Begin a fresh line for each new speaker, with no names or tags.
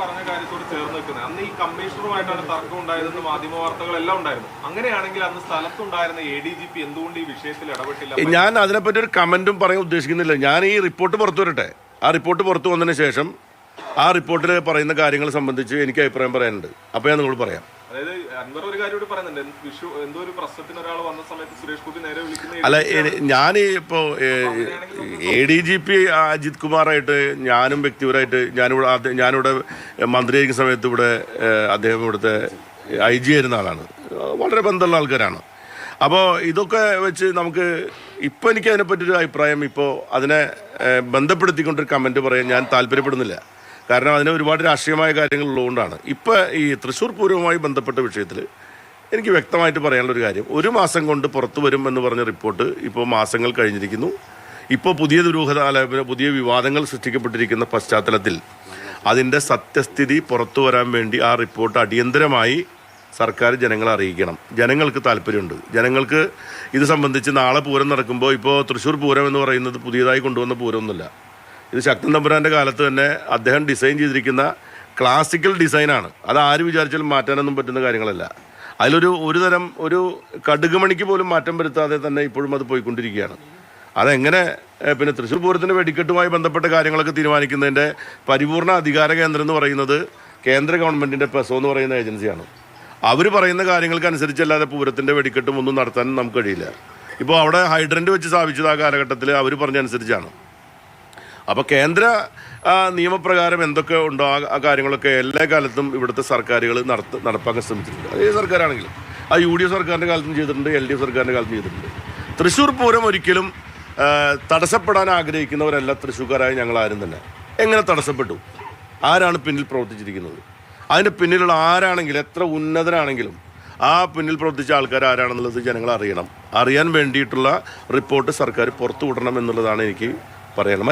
പറഞ്ഞ കാര്യത്തോട് ചേർന്ന് നിൽക്കുന്നത്. അന്ന് ഈ കമ്മീഷണറുമായിട്ടാണ് തർക്കം ഉണ്ടായതെന്ന് മാധ്യമ വാർത്തകളെല്ലാം ഉണ്ടായിരുന്നു. അങ്ങനെയാണെങ്കിൽ അന്ന് സ്ഥലത്തുണ്ടായിരുന്ന എ ഡി ജി പി എന്തുകൊണ്ട് ഈ വിഷയത്തിൽ ഇടപെട്ടില്ല?
ഞാൻ അതിനെപ്പറ്റി ഒരു കമന്റും പറയാൻ ഉദ്ദേശിക്കുന്നില്ല. ഞാൻ ഈ റിപ്പോർട്ട് പുറത്തു വരട്ടെ. ആ റിപ്പോർട്ട് പുറത്തു വന്നതിന് ശേഷം ആ റിപ്പോർട്ടിൽ പറയുന്ന കാര്യങ്ങൾ സംബന്ധിച്ച് എനിക്ക് അഭിപ്രായം പറയാനുണ്ട്. അപ്പോൾ ഞാൻ നിങ്ങളോട് പറയാം.
അൻവർ ഒരു കാര്യം കൂടി പറയുന്നുണ്ട്. വിഷു എന്തോ ഒരു പ്രശ്നത്തിന് ഒരാൾ വന്ന സമയത്ത് സുരേഷ് ഗോപി നേരെ വിളിക്കുന്ന
അല്ല ഞാൻ ഇപ്പോൾ A D G P Ajith കുമാറായിട്ട് ഞാനും വ്യക്തിപരമായിട്ട് ഞാനിവിടെ ഞാനിവിടെ മന്ത്രിയായിരിക്കുന്ന സമയത്ത് ഇവിടെ അദ്ദേഹം ഇവിടുത്തെ ഐ ജി ആയിരുന്ന ആളാണ്. വളരെ ബന്ധമുള്ള ആൾക്കാരാണ്. അപ്പോൾ ഇതൊക്കെ വെച്ച് നമുക്ക് ഇപ്പോൾ എനിക്ക് അതിനെ അതിനെപ്പറ്റിയൊരു അഭിപ്രായം ഇപ്പോൾ അതിനെ ബന്ധപ്പെടുത്തിക്കൊണ്ടൊരു കമന്റ് പറയാൻ ഞാൻ താല്പര്യപ്പെടുന്നില്ല. കാരണം അതിന് ഒരുപാട് രാഷ്ട്രീയമായ കാര്യങ്ങൾ ഉള്ളതുകൊണ്ടാണ് ഇപ്പോൾ ഈ തൃശ്ശൂർ പൂരവുമായി ബന്ധപ്പെട്ട വിഷയത്തിൽ എനിക്ക് വ്യക്തമായിട്ട് പറയാനുള്ളൊരു കാര്യം. ഒരു മാസം കൊണ്ട് പുറത്തു വരും എന്ന് പറഞ്ഞ റിപ്പോർട്ട് ഇപ്പോൾ മാസങ്ങൾ കഴിഞ്ഞിരിക്കുന്നു. ഇപ്പോൾ പുതിയ ദുരൂഹത പുതിയ വിവാദങ്ങൾ സൃഷ്ടിക്കപ്പെട്ടിരിക്കുന്ന പശ്ചാത്തലത്തിൽ അതിന്റെ സത്യസ്ഥിതി പുറത്തു വരാൻ വേണ്ടി ആ റിപ്പോർട്ട് അടിയന്തരമായി സർക്കാർ ജനങ്ങളെ അറിയിക്കണം. ജനങ്ങൾക്ക് താല്പര്യമുണ്ട്. ജനങ്ങൾക്ക് ഇത് സംബന്ധിച്ച് നാളെ പൂരം നടക്കുമ്പോൾ ഇപ്പോൾ തൃശ്ശൂർ പൂരം എന്ന് പറയുന്നത് പുതിയതായി കൊണ്ടുവന്ന പൂരമൊന്നുമില്ല. ഇത് ശക്തൻ തമ്പുരാന്റെ കാലത്ത് തന്നെ അദ്ദേഹം ഡിസൈൻ ചെയ്തിരിക്കുന്ന ക്ലാസിക്കൽ ഡിസൈനാണ് അത് ആര് വിചാരിച്ചാലും മാറ്റാനൊന്നും പറ്റുന്ന കാര്യങ്ങളല്ല. അതിലൊരു ഒരു തരം ഒരു കടുകുമണിക്ക് പോലും മാറ്റം വരുത്താതെ തന്നെ ഇപ്പോഴും അത് പോയിക്കൊണ്ടിരിക്കുകയാണ്. അതെങ്ങനെ പിന്നെ തൃശ്ശൂർ പൂരത്തിന്റെ വെടിക്കെട്ടുമായി ബന്ധപ്പെട്ട കാര്യങ്ങളൊക്കെ തീരുമാനിക്കുന്നതിന്റെ പരിപൂർണ അധികാര കേന്ദ്രം എന്ന് പറയുന്നത് കേന്ദ്ര ഗവൺമെന്റിന്റെ പെസോ എന്ന് പറയുന്ന ഏജൻസിയാണ്. അവർ പറയുന്ന കാര്യങ്ങൾക്കനുസരിച്ചല്ലാതെ പൂരത്തിന്റെ വെടിക്കെട്ടും ഒന്നും നടത്താൻ നമുക്ക് കഴിയില്ല. ഇപ്പോൾ അവിടെ ഹൈഡ്രന്റ് വെച്ച് സ്ഥാപിച്ചത് ആ കാലഘട്ടത്തിൽ അവർ പറഞ്ഞനുസരിച്ചാണ്. അപ്പോൾ കേന്ദ്ര നിയമപ്രകാരം എന്തൊക്കെ ഉണ്ടോ ആ കാര്യങ്ങളൊക്കെ എല്ലാ കാലത്തും ഇവിടുത്തെ സർക്കാരുകൾ നടത്ത നടപ്പാക്കാൻ ശ്രമിച്ചിട്ടുണ്ട്. അത് സർക്കാരാണെങ്കിലും. ആ യു ഡി എഫ് സർക്കാരിന്റെ കാലത്തും ചെയ്തിട്ടുണ്ട് എൽ ഡി എഫ് സർക്കാരിന്റെ കാലത്തും ചെയ്തിട്ടുണ്ട്. തൃശ്ശൂർ പൂരം ഒരിക്കലും തടസ്സപ്പെടാൻ ആഗ്രഹിക്കുന്നവരല്ല തൃശ്ശൂർക്കാരായ ഞങ്ങൾ ആരും തന്നെ. എങ്ങനെ തടസ്സപ്പെട്ടു? ആരാണ് പിന്നിൽ പ്രവർത്തിച്ചിരിക്കുന്നത്? അതിന്റെ പിന്നിലുള്ള ആരാണെങ്കിലും എത്ര ഉന്നതനാണെങ്കിലും ആ പിന്നിൽ പ്രവർത്തിച്ച ആൾക്കാർ ആരാണെന്നുള്ളത് ജനങ്ങൾ അറിയണം. അറിയാൻ വേണ്ടിയിട്ടുള്ള റിപ്പോർട്ട് സർക്കാർ പുറത്തുവിടണം എന്നുള്ളതാണ് എനിക്ക് പറയാനുള്ളത്.